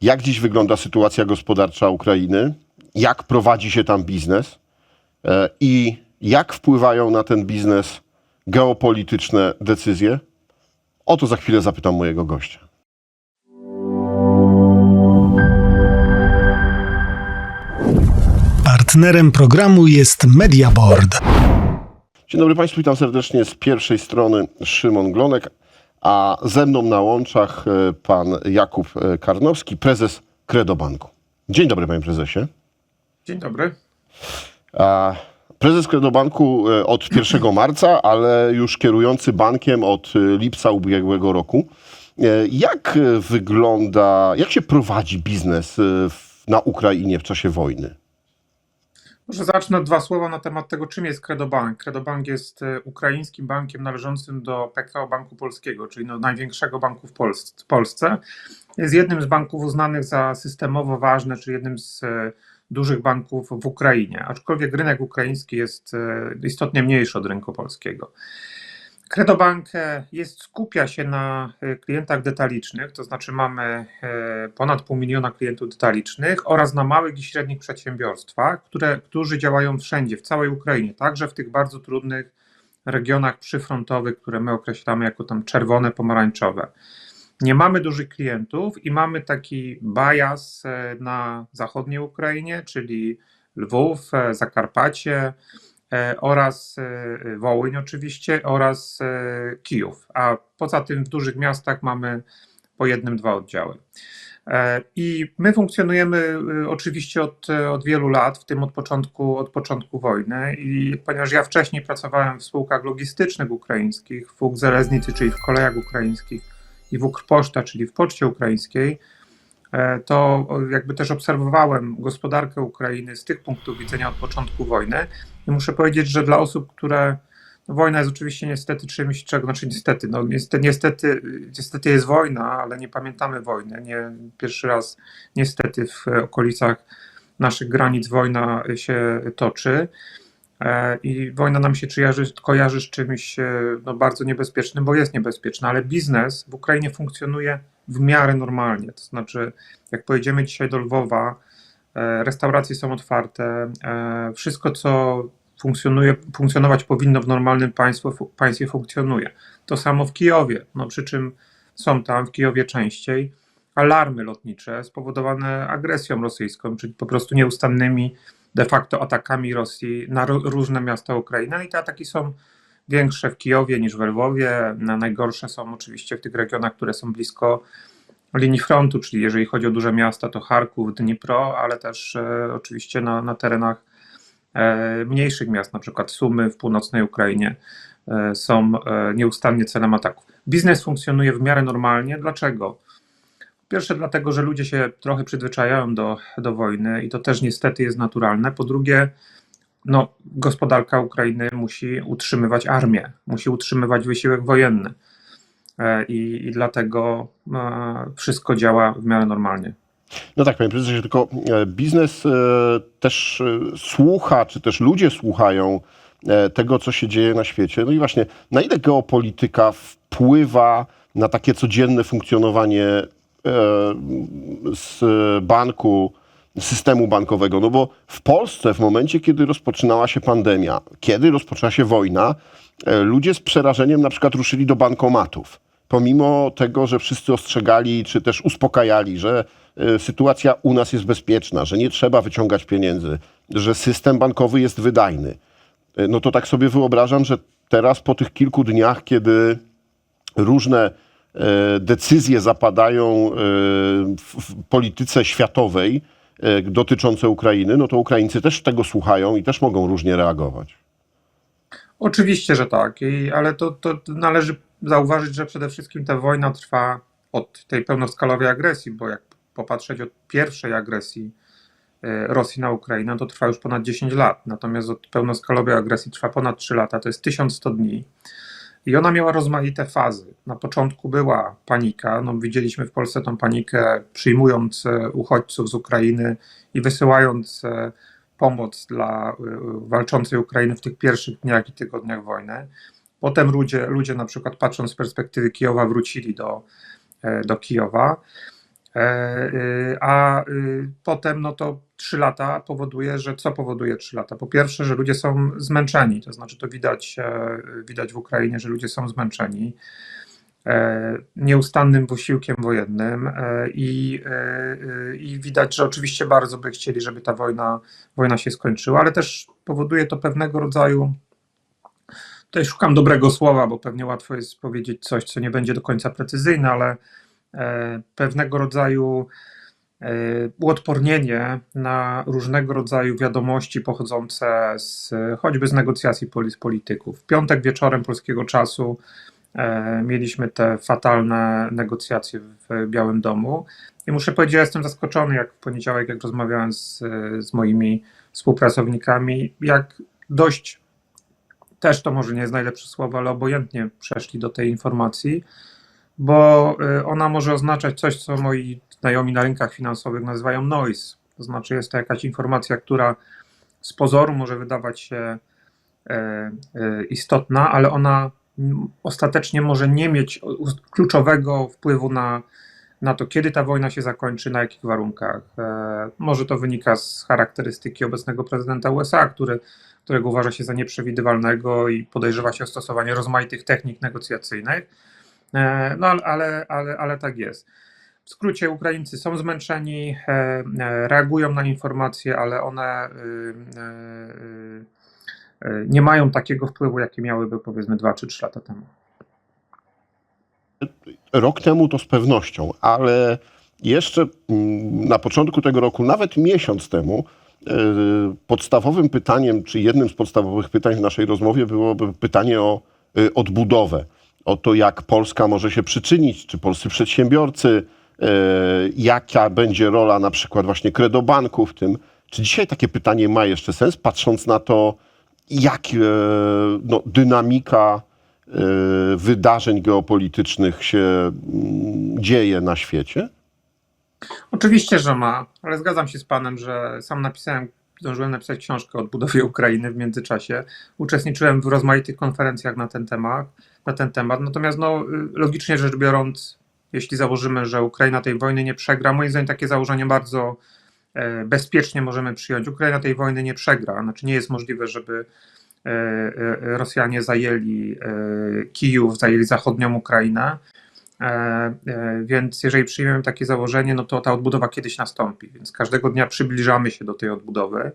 jak dziś wygląda sytuacja gospodarcza Ukrainy, jak prowadzi się tam biznes e, i jak wpływają na ten biznes geopolityczne decyzje. O to za chwilę zapytam mojego gościa. Partnerem programu jest Mediaboard. Dzień dobry Państwu, witam serdecznie z pierwszej strony Szymon Glonek, a ze mną na łączach e, pan Jakub e, Karnowski, prezes Kredobanku. Dzień dobry panie prezesie. Dzień dobry. Prezes Kredobanku e, od 1 marca, ale już kierujący bankiem od lipca ubiegłego roku. Jak wygląda, jak się prowadzi biznes na Ukrainie w czasie wojny? Może zacznę dwa słowa na temat tego, czym jest Credobank. Credobank jest e, ukraińskim bankiem należącym do PKO Banku Polskiego, czyli no największego banku w Pols- w Polsce. Jest jednym z banków uznanych za systemowo ważne, czy jednym z e, dużych banków w Ukrainie, aczkolwiek rynek ukraiński jest e, istotnie mniejszy od rynku polskiego. Credobank jest, skupia się na e, klientach detalicznych, to znaczy mamy e, ponad pół miliona klientów detalicznych oraz na małych i średnich przedsiębiorstwach, które, którzy działają wszędzie, w całej Ukrainie, także w tych bardzo trudnych regionach przyfrontowych, które my określamy jako tam czerwone, pomarańczowe. Nie mamy dużych klientów i mamy taki bias e, na zachodniej Ukrainie, czyli Lwów, Zakarpacie, oraz e, Wołyń oczywiście oraz e, Kijów, a poza tym w dużych miastach mamy po jednym, dwa oddziały. E, I my funkcjonujemy e, oczywiście od, e, od wielu lat, w tym od początku, od początku wojny. I ponieważ ja wcześniej pracowałem w spółkach logistycznych ukraińskich, w Ukzeleznicy, czyli w kolejach ukraińskich i w Ukrposzta, czyli w Poczcie Ukraińskiej, e, to jakby też obserwowałem gospodarkę Ukrainy z tych punktów widzenia od początku wojny. I muszę powiedzieć, że dla osób, które. No wojna jest oczywiście niestety czymś, czego, znaczy niestety, no niestety, niestety, niestety jest wojna, ale nie pamiętamy wojny. Nie, pierwszy raz niestety w okolicach naszych granic wojna się toczy. E, I wojna nam się kojarzy, kojarzy z czymś e, no, bardzo niebezpiecznym, bo jest niebezpieczna, ale biznes w Ukrainie funkcjonuje w miarę normalnie. To znaczy, jak pojedziemy dzisiaj do Lwowa, e, restauracje są otwarte, e, wszystko, co funkcjonuje, funkcjonować powinno w normalnym państwie, fu- państwie funkcjonuje. To samo w Kijowie, no, przy czym są tam w Kijowie częściej alarmy lotnicze spowodowane agresją rosyjską, czyli po prostu nieustannymi de facto atakami Rosji na różne miasta Ukrainy. No I te ataki są większe w Kijowie niż w Lwowie. Na najgorsze są oczywiście w tych regionach, które są blisko linii frontu, czyli jeżeli chodzi o duże miasta, to Charków, Dnipro, ale też e, oczywiście na, na terenach e, mniejszych miast, na przykład Sumy w północnej Ukrainie, e, są nieustannie celem ataków. Biznes funkcjonuje w miarę normalnie. Dlaczego? Pierwsze, dlatego, że ludzie się trochę przyzwyczajają do, do wojny i to też niestety jest naturalne. Po drugie, no, gospodarka Ukrainy musi utrzymywać armię, musi utrzymywać wysiłek wojenny. E, I, i dlatego e, wszystko działa w miarę normalnie. No tak, panie prezesie, tylko e, biznes też słucha, czy też ludzie słuchają tego, co się dzieje na świecie. No i właśnie, na ile geopolityka wpływa na takie codzienne funkcjonowanie z banku, systemu bankowego? No bo w Polsce, w momencie, kiedy rozpoczynała się pandemia, kiedy rozpoczęła się wojna, e, ludzie z przerażeniem na przykład ruszyli do bankomatów pomimo tego, że wszyscy ostrzegali, czy też uspokajali, że e, sytuacja u nas jest bezpieczna, że nie trzeba wyciągać pieniędzy, że system bankowy jest wydajny, e, no to tak sobie wyobrażam, że teraz po tych kilku dniach, kiedy różne decyzje zapadają w, polityce światowej dotyczące Ukrainy, no to Ukraińcy też tego słuchają i też mogą różnie reagować. Oczywiście, że tak, I, ale to, to należy zauważyć, że przede wszystkim ta wojna trwa od tej pełnoskalowej agresji, bo jak popatrzeć od pierwszej agresji e, Rosji na Ukrainę, to trwa już ponad 10 lat. Natomiast od pełnoskalowej agresji trwa ponad 3 lata, to jest 1100 dni. I ona miała rozmaite fazy. Na początku była panika. No, widzieliśmy w Polsce tą panikę, przyjmując e, uchodźców z Ukrainy i wysyłając e, pomoc dla e, walczącej Ukrainy w tych pierwszych dniach i tygodniach wojny. Potem ludzie, ludzie na przykład patrząc z perspektywy Kijowa, wrócili do, do Kijowa. E, y, A y, potem no to 3 lata powoduje, że co powoduje 3 lata? Po pierwsze, że ludzie są zmęczeni, to znaczy to widać, e, widać w Ukrainie, że ludzie są zmęczeni e, nieustannym wysiłkiem wojennym i, e, i widać, że oczywiście bardzo by chcieli, żeby ta wojna, wojna się skończyła, ale też powoduje to pewnego rodzaju Tutaj szukam dobrego słowa, bo pewnie łatwo jest powiedzieć coś, co nie będzie do końca precyzyjne, ale pewnego rodzaju e, uodpornienie na różnego rodzaju wiadomości pochodzące z, choćby z negocjacji polityków. W piątek wieczorem polskiego czasu e, mieliśmy te fatalne negocjacje w Białym Domu i muszę powiedzieć, że jestem zaskoczony, jak w poniedziałek, jak rozmawiałem z, z moimi współpracownikami, jak dość też to może nie jest najlepsze słowo, ale obojętnie przeszli do tej informacji, bo y, ona może oznaczać coś, co moi znajomi na rynkach finansowych nazywają noise. To znaczy, jest to jakaś informacja, która z pozoru może wydawać się e, e, istotna, ale ona ostatecznie może nie mieć kluczowego wpływu na, na to, kiedy ta wojna się zakończy, na jakich warunkach. E, Może to wynika z charakterystyki obecnego prezydenta USA, który którego uważa się za nieprzewidywalnego i podejrzewa się o stosowanie rozmaitych technik negocjacyjnych. E, No ale, ale, ale, tak jest. W skrócie, Ukraińcy są zmęczeni, e, e, reagują na informacje, ale one y, y, y, nie mają takiego wpływu, jaki miałyby powiedzmy 2 czy 3 lata temu. Rok temu to z pewnością, ale jeszcze mm, na początku tego roku, nawet miesiąc temu, podstawowym pytaniem, czy jednym z podstawowych pytań w naszej rozmowie byłoby pytanie o odbudowę. O to, jak Polska może się przyczynić, czy polscy przedsiębiorcy, e, jaka będzie rola na przykład właśnie Kredobanku w tym. Czy dzisiaj takie pytanie ma jeszcze sens, patrząc na to, jak e, no, dynamika e, wydarzeń geopolitycznych się mm, dzieje na świecie? Oczywiście, że ma, ale zgadzam się z Panem, że sam napisałem, zdążyłem napisać książkę o odbudowie Ukrainy w międzyczasie. Uczestniczyłem w rozmaitych konferencjach na ten temat. Na ten temat. Natomiast no, logicznie rzecz biorąc, jeśli założymy, że Ukraina tej wojny nie przegra, moim zdaniem takie założenie bardzo e, bezpiecznie możemy przyjąć. Ukraina tej wojny nie przegra. Znaczy nie jest możliwe, żeby e, e, Rosjanie zajęli Kijów, zajęli zachodnią Ukrainę. E, e, Więc jeżeli przyjmiemy takie założenie, no to ta odbudowa kiedyś nastąpi. Więc każdego dnia przybliżamy się do tej odbudowy.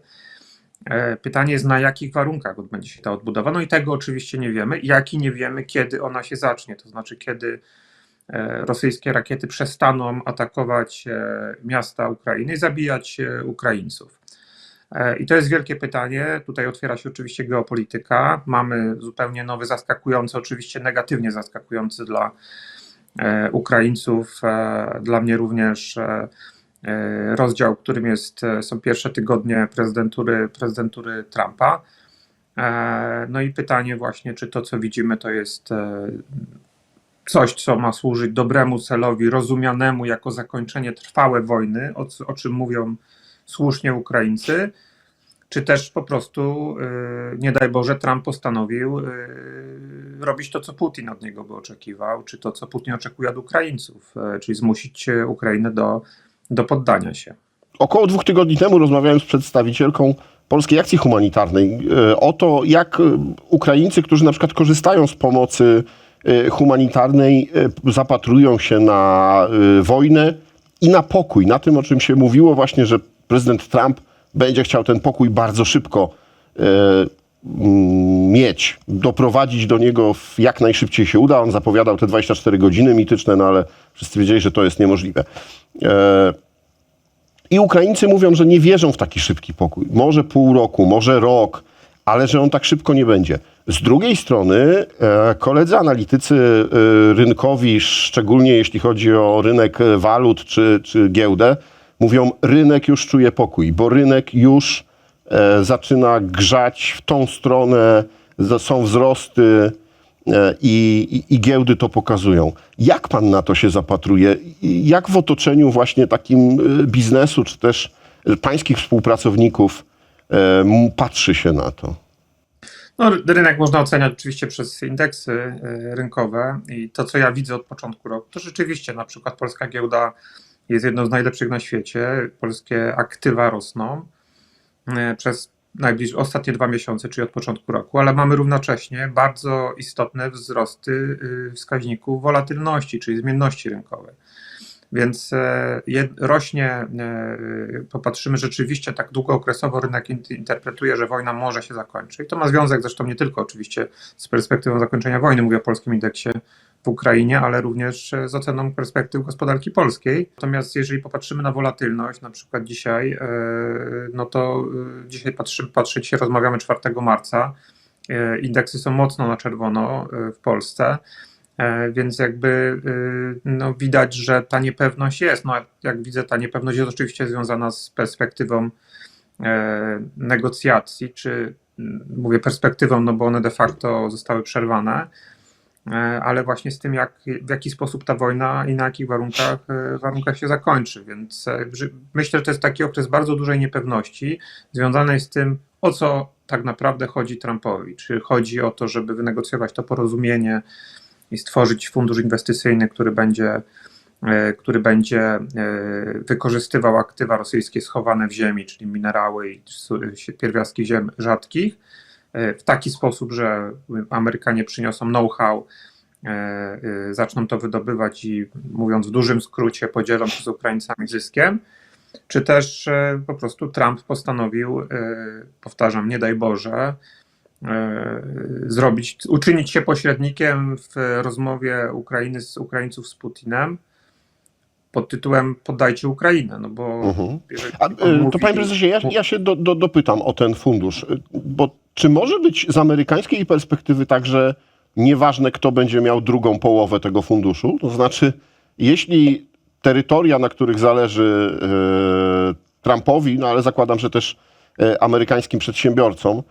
E, Pytanie jest, na jakich warunkach odbędzie się ta odbudowa. No i tego oczywiście nie wiemy. Jak i nie wiemy, kiedy ona się zacznie. To znaczy, kiedy rosyjskie rakiety przestaną atakować miasta Ukrainy i zabijać Ukraińców. I to jest wielkie pytanie. Tutaj otwiera się oczywiście geopolityka. Mamy zupełnie nowy, zaskakujący, oczywiście negatywnie zaskakujący dla Ukraińców, e, dla mnie również e, e, rozdział, którym jest, e, są pierwsze tygodnie prezydentury, prezydentury Trumpa. E, No i pytanie właśnie, czy to, co widzimy, to jest e, coś, co ma służyć dobremu celowi, rozumianemu jako zakończenie trwałe wojny, o, o czym mówią słusznie Ukraińcy, czy też po prostu, y, nie daj Boże, Trump postanowił y, robić to, co Putin od niego by oczekiwał, czy to, co Putin oczekuje od Ukraińców, y, czyli zmusić Ukrainę do, do poddania się. Około dwóch tygodni temu rozmawiałem z przedstawicielką Polskiej Akcji Humanitarnej o to, jak Ukraińcy, którzy na przykład korzystają z pomocy humanitarnej, zapatrują się na wojnę i na pokój. Na tym, o czym się mówiło właśnie, że prezydent Trump będzie chciał ten pokój bardzo szybko e, mm, mieć, doprowadzić do niego w jak najszybciej się uda. On zapowiadał te 24 godziny mityczne, no ale wszyscy wiedzieli, że to jest niemożliwe. E, i Ukraińcy mówią, że nie wierzą w taki szybki pokój. Może pół roku, może rok, ale że on tak szybko nie będzie. Z drugiej strony e, koledzy analitycy e, rynkowi, szczególnie jeśli chodzi o rynek walut czy, czy giełdę, mówią, rynek już czuje pokój, bo rynek już e, zaczyna grzać w tą stronę, są wzrosty e, i, i, giełdy to pokazują. Jak pan na to się zapatruje? Jak w otoczeniu właśnie takim e, biznesu, czy też e, pańskich współpracowników e, patrzy się na to? No, rynek można oceniać oczywiście przez indeksy y, rynkowe i to, co ja widzę od początku roku, to rzeczywiście na przykład polska giełda jest jedną z najlepszych na świecie. Polskie aktywa rosną e, przez najbliższe ostatnie dwa miesiące, czyli od początku roku, ale mamy równocześnie bardzo istotne wzrosty y, wskaźników wolatylności, czyli zmienności rynkowej. Więc e, rośnie, e, popatrzymy rzeczywiście tak długookresowo rynek in- interpretuje, że wojna może się zakończyć. To ma związek zresztą nie tylko oczywiście z perspektywą zakończenia wojny, mówię o polskim indeksie w Ukrainie, ale również e, z oceną perspektyw gospodarki polskiej. Natomiast jeżeli popatrzymy na wolatylność, na przykład dzisiaj, no to dzisiaj patrzy, patrzeć się, rozmawiamy 4 marca, indeksy są mocno na czerwono w Polsce. E, Więc jakby y, no, widać, że ta niepewność jest. No, jak widzę, ta niepewność jest oczywiście związana z perspektywą e, negocjacji, czy mm, mówię perspektywą, no bo one de facto zostały przerwane, e, ale właśnie z tym, jak, w jaki sposób ta wojna i na jakich warunkach, e, warunkach się zakończy. Więc e, myślę, że to jest taki okres bardzo dużej niepewności, związanej z tym, o co tak naprawdę chodzi Trumpowi. Czy chodzi o to, żeby wynegocjować to porozumienie, i stworzyć fundusz inwestycyjny, który będzie, e, który będzie e, wykorzystywał aktywa rosyjskie schowane w ziemi, czyli minerały i pierwiastki ziem rzadkich, e, w taki sposób, że Amerykanie przyniosą know-how, zaczną to wydobywać i mówiąc w dużym skrócie, podzielą się z Ukraińcami zyskiem. Czy też po prostu Trump postanowił, powtarzam, nie daj Boże, zrobić, uczynić się pośrednikiem w rozmowie Ukrainy z Ukraińców z Putinem pod tytułem Poddajcie Ukrainę, no bo Mhm. A, on y, to mówi- panie prezesie, ja, ja się do, do, dopytam o ten fundusz, y, bo czy może być z amerykańskiej perspektywy tak, że nieważne kto będzie miał drugą połowę tego funduszu, to znaczy jeśli terytoria, na których zależy Trumpowi, no ale zakładam, że też amerykańskim przedsiębiorcom,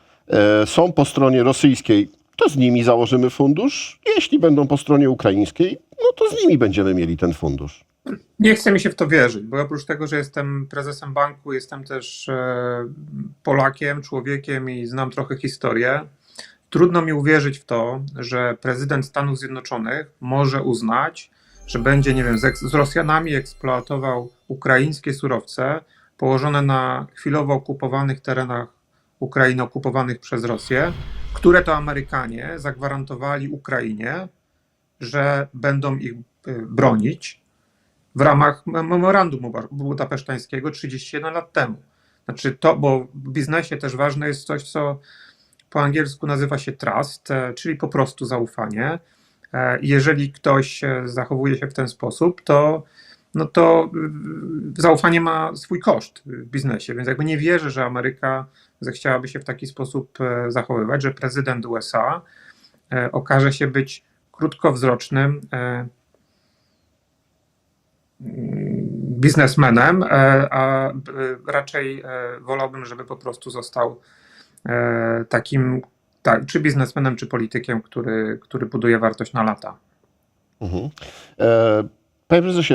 są po stronie rosyjskiej, to z nimi założymy fundusz, jeśli będą po stronie ukraińskiej, no to z nimi będziemy mieli ten fundusz. Nie chce mi się w to wierzyć, bo oprócz tego, że jestem prezesem banku, jestem też e, Polakiem, człowiekiem i znam trochę historię. Trudno mi uwierzyć w to, że prezydent Stanów Zjednoczonych może uznać, że będzie, nie wiem, z Rosjanami eksploatował ukraińskie surowce położone na chwilowo okupowanych terenach Ukrainy, okupowanych przez Rosję, które to Amerykanie zagwarantowali Ukrainie, że będą ich y, bronić w ramach mem- memorandum budapesztańskiego 31 lat temu. Znaczy to, bo w biznesie też ważne jest coś, co po angielsku nazywa się trust, e, czyli po prostu zaufanie. E, Jeżeli ktoś e, zachowuje się w ten sposób, to, no to zaufanie ma swój koszt w biznesie, więc jakby nie wierzę, że Ameryka zechciałaby się w taki sposób e, zachowywać, że prezydent USA e, okaże się być krótkowzrocznym e, biznesmenem, e, a raczej wolałbym, żeby po prostu został takim, tak, czy biznesmenem, czy politykiem, który, który buduje wartość na lata. Mhm. E, Panie prezesie,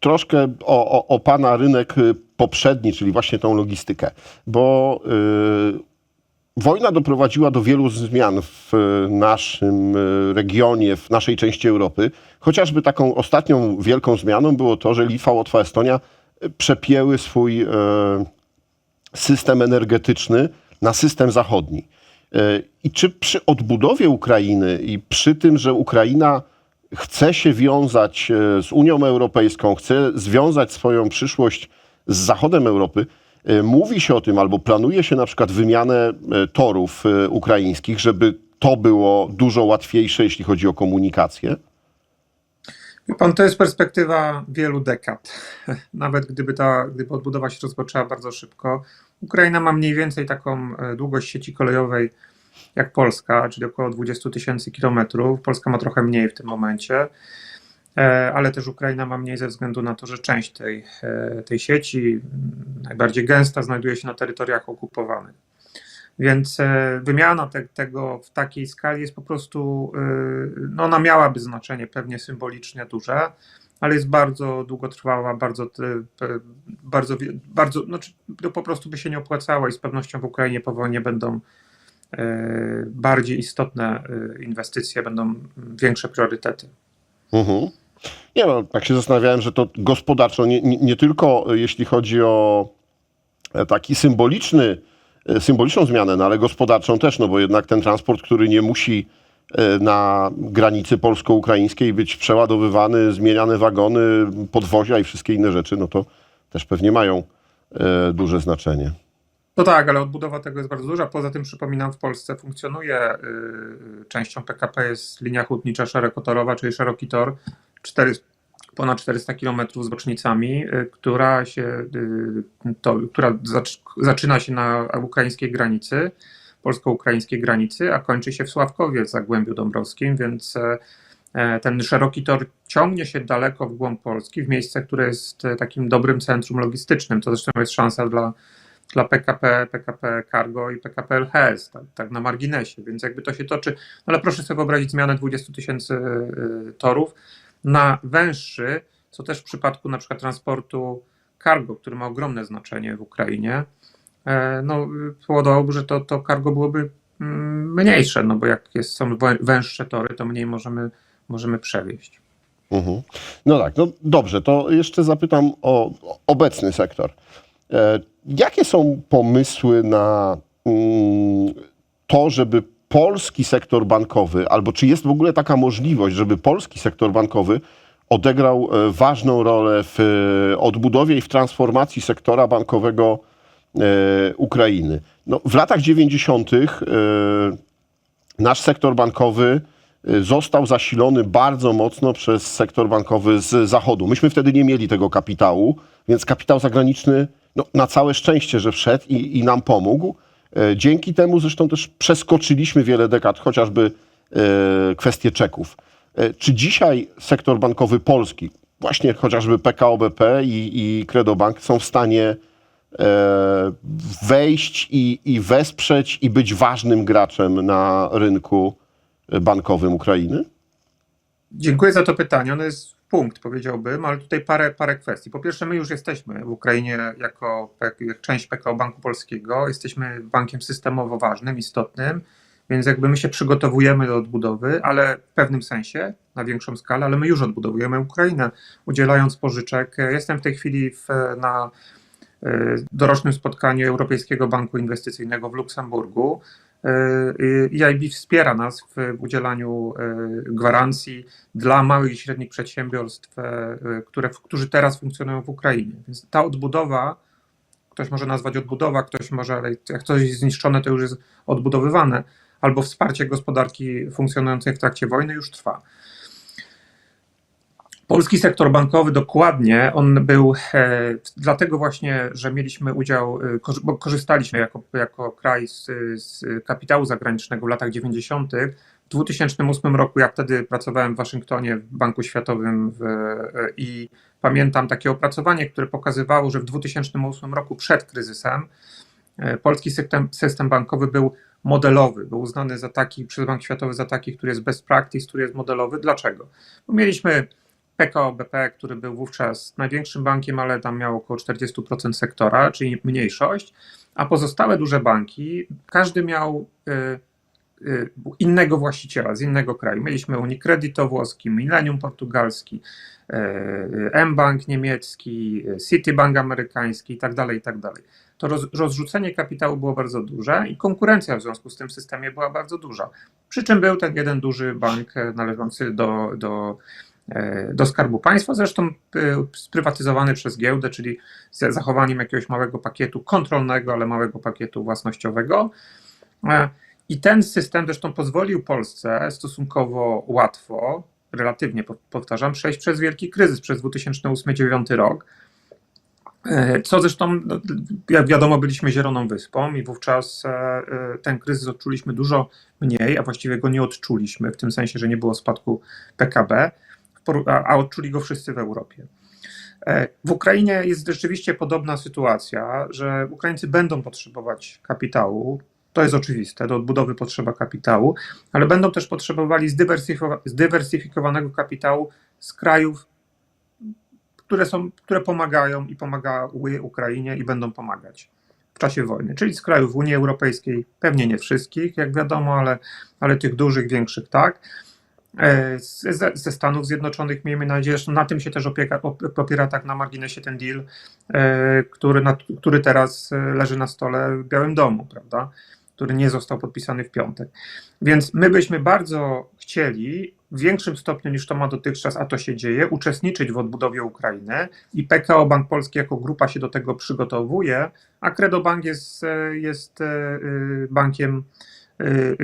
troszkę o, o, o pana rynek y, poprzedni, czyli właśnie tą logistykę, bo y, wojna doprowadziła do wielu zmian w y, naszym y, regionie, w naszej części Europy. Chociażby taką ostatnią wielką zmianą było to, że Litwa, Łotwa, Estonia y, przepięły swój y, system energetyczny na system zachodni. I czy przy odbudowie Ukrainy i przy tym, że Ukraina chce się wiązać z Unią Europejską, chce związać swoją przyszłość z Zachodem Europy, e, mówi się o tym albo planuje się na przykład wymianę e, torów e, ukraińskich, żeby to było dużo łatwiejsze, jeśli chodzi o komunikację? Pan, to jest perspektywa wielu dekad. Nawet gdyby ta, gdyby odbudowa się rozpoczęła bardzo szybko. Ukraina ma mniej więcej taką długość sieci kolejowej jak Polska, czyli około 20 tysięcy kilometrów. Polska ma trochę mniej w tym momencie, ale też Ukraina ma mniej ze względu na to, że część tej, e, tej sieci, m, najbardziej gęsta, znajduje się na terytoriach okupowanych. Więc e, wymiana te, tego w takiej skali jest po prostu, e, no ona miałaby znaczenie pewnie symbolicznie duże, ale jest bardzo długotrwała, bardzo, bardzo, bardzo znaczy, to po prostu by się nie opłacało i z pewnością w Ukrainie po wojnie będą e, bardziej istotne e, inwestycje, będą większe priorytety. Mhm. Nie no, tak się zastanawiałem, że to gospodarczo, nie, nie, nie tylko jeśli chodzi o e, taki symboliczny, e, symboliczną zmianę, no ale gospodarczą też, no bo jednak ten transport, który nie musi e, na granicy polsko-ukraińskiej być przeładowywany, zmieniane wagony, podwozia i wszystkie inne rzeczy, no to też pewnie mają e, duże znaczenie. No tak, ale odbudowa tego jest bardzo duża. Poza tym przypominam, w Polsce funkcjonuje y, częścią PKP jest linia hutnicza szerokotorowa, czyli szeroki tor, 4, ponad 400 km z bocznicami, y, która się, y, to, która zac- zaczyna się na ukraińskiej granicy, polsko-ukraińskiej granicy, a kończy się w Sławkowie w Zagłębiu Dąbrowskim, więc e, e, ten szeroki tor ciągnie się daleko w głąb Polski, w miejsce, które jest e, takim dobrym centrum logistycznym. To zresztą jest szansa dla dla PKP, PKP Cargo i PKP LHS, tak, tak na marginesie, więc jakby to się toczy, no ale proszę sobie wyobrazić zmianę 20 tysięcy torów na węższy, co też w przypadku na przykład transportu cargo, który ma ogromne znaczenie w Ukrainie, e, no powodowałoby, że to, to cargo byłoby mm, mniejsze, no bo jak jest, są wę- węższe tory, to mniej możemy, możemy przewieźć. Mhm. No tak, no dobrze, to jeszcze zapytam o o obecny sektor. E, Jakie są pomysły na mm, to, żeby polski sektor bankowy, albo czy jest w ogóle taka możliwość, żeby polski sektor bankowy odegrał e, ważną rolę w e, odbudowie i w transformacji sektora bankowego e, Ukrainy? No, w latach 90. e, nasz sektor bankowy został zasilony bardzo mocno przez sektor bankowy z zachodu. Myśmy wtedy nie mieli tego kapitału, więc kapitał zagraniczny no, na całe szczęście, że wszedł i, i nam pomógł. E, Dzięki temu zresztą też przeskoczyliśmy wiele dekad, chociażby e, kwestie czeków. E, Czy dzisiaj sektor bankowy polski, właśnie chociażby PKO BP i, i Credobank są w stanie wejść i, i wesprzeć i być ważnym graczem na rynku bankowym Ukrainy? Dziękuję za to pytanie. Ono jest punkt, powiedziałbym, ale tutaj parę, parę kwestii. Po pierwsze, my już jesteśmy w Ukrainie jako część PKO Banku Polskiego. Jesteśmy bankiem systemowo ważnym, istotnym, więc jakby my się przygotowujemy do odbudowy, ale w pewnym sensie, na większą skalę, ale my już odbudowujemy Ukrainę, udzielając pożyczek. Jestem w tej chwili w, na e, dorocznym spotkaniu Europejskiego Banku Inwestycyjnego w Luksemburgu. E, i EIB wspiera nas w udzielaniu e, gwarancji dla małych i średnich przedsiębiorstw, które, którzy teraz funkcjonują w Ukrainie. Więc ta odbudowa, ktoś może nazwać odbudowa, ktoś może, ale jak coś jest zniszczone, to już jest odbudowywane, albo wsparcie gospodarki funkcjonującej w trakcie wojny już trwa. Polski sektor bankowy dokładnie, on był e, dlatego właśnie, że mieliśmy udział, e, bo korzystaliśmy jako, jako kraj z, z kapitału zagranicznego w latach 90. W 2008 roku, ja wtedy pracowałem w Waszyngtonie w Banku Światowym w, e, i pamiętam takie opracowanie, które pokazywało, że w 2008 roku przed kryzysem e, polski system, system bankowy był modelowy, był uznany za taki przez Bank Światowy za taki, który jest best practice, który jest modelowy. Dlaczego? Bo mieliśmy PKO BP, który był wówczas największym bankiem, ale tam miał około 40% sektora, czyli mniejszość, a pozostałe duże banki, każdy miał y, y, innego właściciela z innego kraju. Mieliśmy Unicredit włoski, Millennium portugalski, y, mBank niemiecki, Citibank amerykański i tak dalej, i tak dalej. To roz, rozrzucenie kapitału było bardzo duże i konkurencja w związku z tym systemie była bardzo duża. Przy czym był ten jeden duży bank e, należący do, do do Skarbu Państwa, zresztą e, sprywatyzowany przez giełdę, czyli z zachowaniem jakiegoś małego pakietu kontrolnego, ale małego pakietu własnościowego. E, I ten system zresztą pozwolił Polsce stosunkowo łatwo, relatywnie po- powtarzam, przejść przez wielki kryzys przez 2008-2009 rok. E, Co zresztą, no, jak wiadomo, byliśmy zieloną wyspą i wówczas e, e, ten kryzys odczuliśmy dużo mniej, a właściwie go nie odczuliśmy, w tym sensie, że nie było spadku PKB a odczuli go wszyscy w Europie. E, W Ukrainie jest rzeczywiście podobna sytuacja, że Ukraińcy będą potrzebować kapitału. To jest oczywiste, do odbudowy potrzeba kapitału, ale będą też potrzebowali zdywersyfikowa- zdywersyfikowanego kapitału z krajów, które, są, które pomagają i pomagały Ukrainie i będą pomagać w czasie wojny, czyli z krajów Unii Europejskiej, pewnie nie wszystkich, jak wiadomo, ale, ale tych dużych, większych tak ze, ze Stanów Zjednoczonych, miejmy nadzieję, że na tym się też opieka, op- opiera tak na marginesie ten deal, e, który, na, który teraz e, leży na stole w Białym Domu, prawda? który nie został podpisany w piątek. Więc my byśmy bardzo chcieli w większym stopniu niż to ma dotychczas, a to się dzieje, uczestniczyć w odbudowie Ukrainy i PKO Bank Polski jako grupa się do tego przygotowuje, a Credobank jest, e, jest e, e, bankiem, e,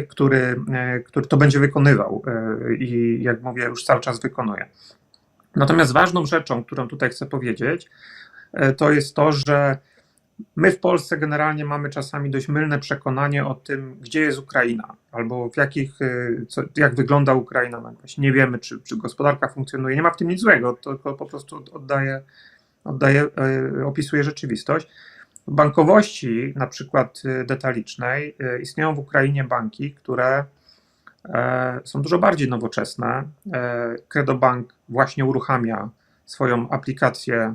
który, e, który to będzie wykonywał e, i jak mówię, już cały czas wykonuje. Natomiast ważną rzeczą, którą tutaj chcę powiedzieć, to jest to, że My w Polsce generalnie mamy czasami dość mylne przekonanie o tym, gdzie jest Ukraina, albo w jakich, y, co, jak wygląda Ukraina. No nie wiemy, czy, czy gospodarka funkcjonuje. Nie ma w tym nic złego, tylko po prostu oddaje, oddaje, y, opisuje rzeczywistość. Bankowości, na przykład y, detalicznej, y, istnieją w Ukrainie banki, które e, są dużo bardziej nowoczesne. E, Credobank właśnie uruchamia swoją aplikację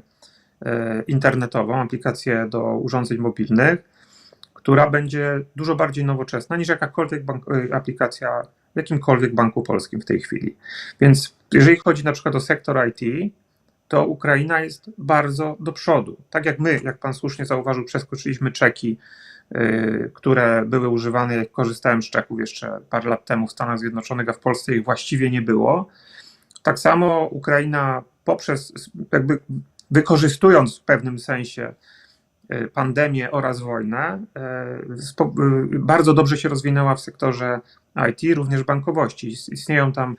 e, internetową, aplikację do urządzeń mobilnych, która będzie dużo bardziej nowoczesna niż jakakolwiek bank, e, aplikacja w jakimkolwiek banku polskim w tej chwili. Więc jeżeli chodzi na przykład o sektor IT, to Ukraina jest bardzo do przodu. Tak jak my, jak pan słusznie zauważył, przeskoczyliśmy czeki, y, które były używane, jak korzystałem z czeków jeszcze parę lat temu w Stanach Zjednoczonych, a w Polsce ich właściwie nie było. Tak samo Ukraina poprzez, jakby wykorzystując w pewnym sensie y, pandemię oraz wojnę, y, bardzo dobrze się rozwinęła w sektorze IT, również bankowości. Is- Istnieją tam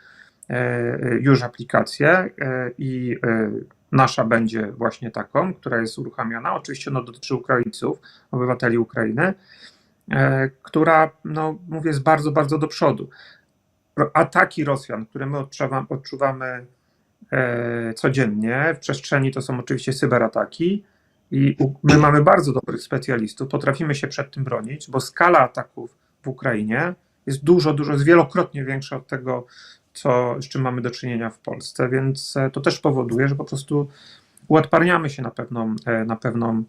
już aplikacje e, i e, nasza będzie właśnie taką, która jest uruchamiana. Oczywiście no, dotyczy Ukraińców, obywateli Ukrainy, e, która, no, mówię, jest bardzo, bardzo do przodu. Ataki Rosjan, które my odczuwam, odczuwamy e, codziennie w przestrzeni, to są oczywiście cyberataki. I my mamy bardzo dobrych specjalistów, potrafimy się przed tym bronić, bo skala ataków w Ukrainie jest dużo, dużo, jest wielokrotnie większa od tego, co, z czym mamy do czynienia w Polsce, więc e, to też powoduje, że po prostu uodparniamy się na pewną, e, na pewną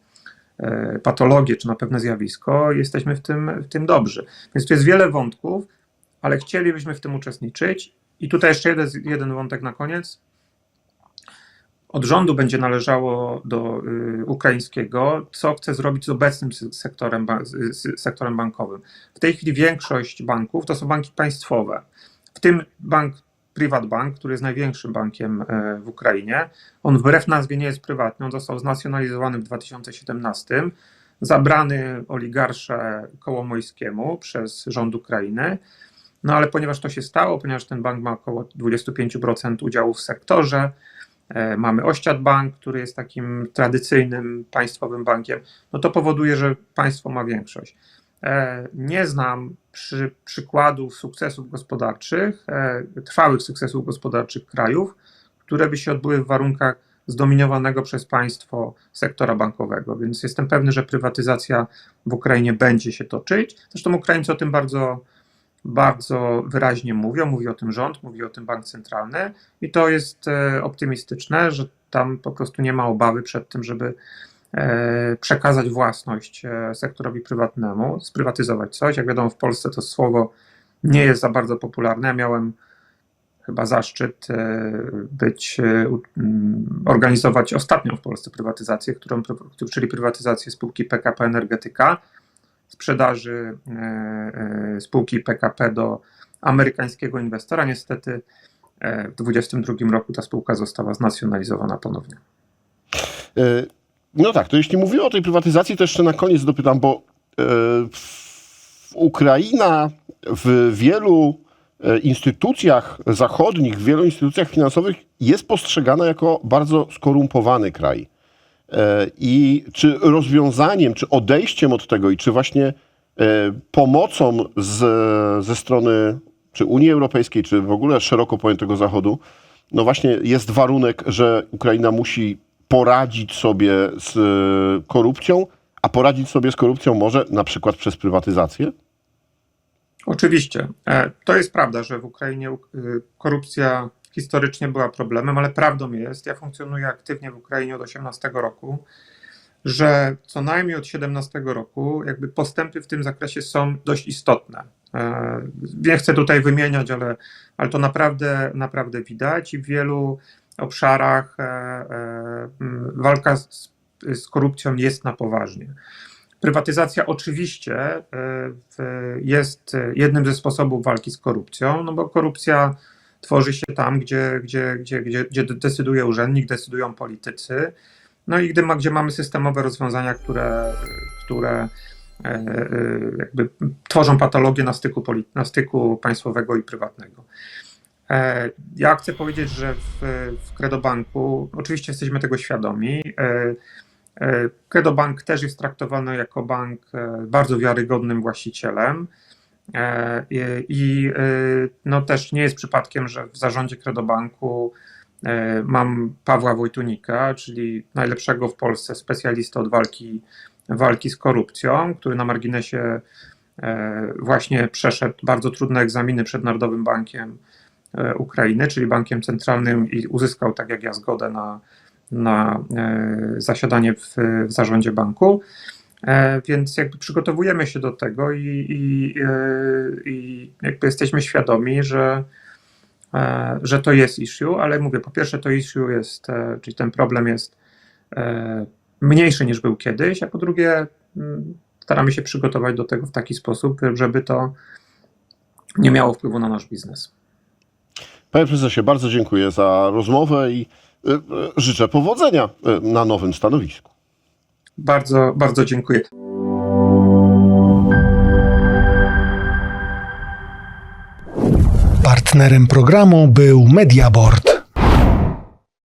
e, patologię czy na pewne zjawisko, i jesteśmy w tym, w tym dobrzy. Więc tu jest wiele wątków, ale chcielibyśmy w tym uczestniczyć. I tutaj jeszcze jeden, jeden wątek na koniec. Od rządu będzie należało do y, ukraińskiego, co chce zrobić z obecnym sektorem, z sektorem bankowym. W tej chwili większość banków to są banki państwowe, w tym bank Privatbank, który jest największym bankiem e, w Ukrainie. On wbrew nazwie nie jest prywatny, on został znacjonalizowany w 2017, zabrany oligarsze Kołomojskiemu przez rząd Ukrainy. No ale ponieważ to się stało, ponieważ ten bank ma około 25% udziału w sektorze, e, mamy Ościat Bank, który jest takim tradycyjnym państwowym bankiem, no to powoduje, że państwo ma większość. E, Nie znam przy, przykładów sukcesów gospodarczych, e, trwałych sukcesów gospodarczych krajów, które by się odbyły w warunkach zdominowanego przez państwo sektora bankowego. Więc jestem pewny, że prywatyzacja w Ukrainie będzie się toczyć. Zresztą Ukraińcy o tym bardzo, bardzo wyraźnie mówią. Mówi o tym rząd, mówi o tym bank centralny i to jest e, optymistyczne, że tam po prostu nie ma obawy przed tym, żeby przekazać własność e, sektorowi prywatnemu, sprywatyzować coś. Jak wiadomo, w Polsce to słowo nie jest za bardzo popularne. Ja miałem chyba zaszczyt e, być, e, mm, organizować ostatnią w Polsce prywatyzację, którą, czyli prywatyzację spółki PKP Energetyka, sprzedaży e, e, spółki PKP do amerykańskiego inwestora. Niestety e, w 2022 roku ta spółka została znacjonalizowana ponownie. E, No tak, to jeśli mówimy o tej prywatyzacji, to jeszcze na koniec dopytam, bo w- Ukraina w wielu e, instytucjach zachodnich, w wielu instytucjach finansowych jest postrzegana jako bardzo skorumpowany kraj. E, I czy rozwiązaniem, czy odejściem od tego i czy właśnie pomocą z, ze strony czy Unii Europejskiej, czy w ogóle szeroko pojętego Zachodu, no właśnie jest warunek, że Ukraina musi poradzić sobie z e, korupcją, a poradzić sobie z korupcją może na przykład przez prywatyzację? Oczywiście. E, To jest prawda, że w Ukrainie y, korupcja historycznie była problemem, ale prawdą jest, ja funkcjonuję aktywnie w Ukrainie od 18 roku, że co najmniej od 17 roku jakby postępy w tym zakresie są dość istotne. E, Nie chcę tutaj wymieniać, ale, ale to naprawdę, naprawdę widać i w wielu obszarach e, e, walka z, z korupcją jest na poważnie. Prywatyzacja oczywiście e, jest jednym ze sposobów walki z korupcją, no bo korupcja tworzy się tam, gdzie, gdzie, gdzie, gdzie, gdzie decyduje urzędnik, decydują politycy. No i gdy ma, gdzie mamy systemowe rozwiązania, które, które jakby tworzą patologię na styku, na styku państwowego i prywatnego. E, Ja chcę powiedzieć, że w, w Credobanku oczywiście jesteśmy tego świadomi. E, e, Credobank też jest traktowany jako bank bardzo wiarygodnym właścicielem. I, no też nie jest przypadkiem, że w zarządzie Credobanku mam Pawła Wojtunika, czyli najlepszego w Polsce specjalistę od walki, walki z korupcją, który na marginesie właśnie przeszedł bardzo trudne egzaminy przed Narodowym Bankiem Ukrainy, czyli bankiem centralnym i uzyskał, tak jak ja, zgodę na, na e, zasiadanie w, w zarządzie banku. E, Więc jakby przygotowujemy się do tego i, i, e, i jakby jesteśmy świadomi, że, e, że to jest issue, ale mówię, po pierwsze to issue jest, e, czyli ten problem jest e, mniejszy niż był kiedyś, a po drugie mm, staramy się przygotować do tego w taki sposób, żeby to nie miało wpływu na nasz biznes. Panie prezesie, bardzo dziękuję za rozmowę i y, y, życzę powodzenia y, na nowym stanowisku. Bardzo, bardzo dziękuję. Partnerem programu był Mediaboard.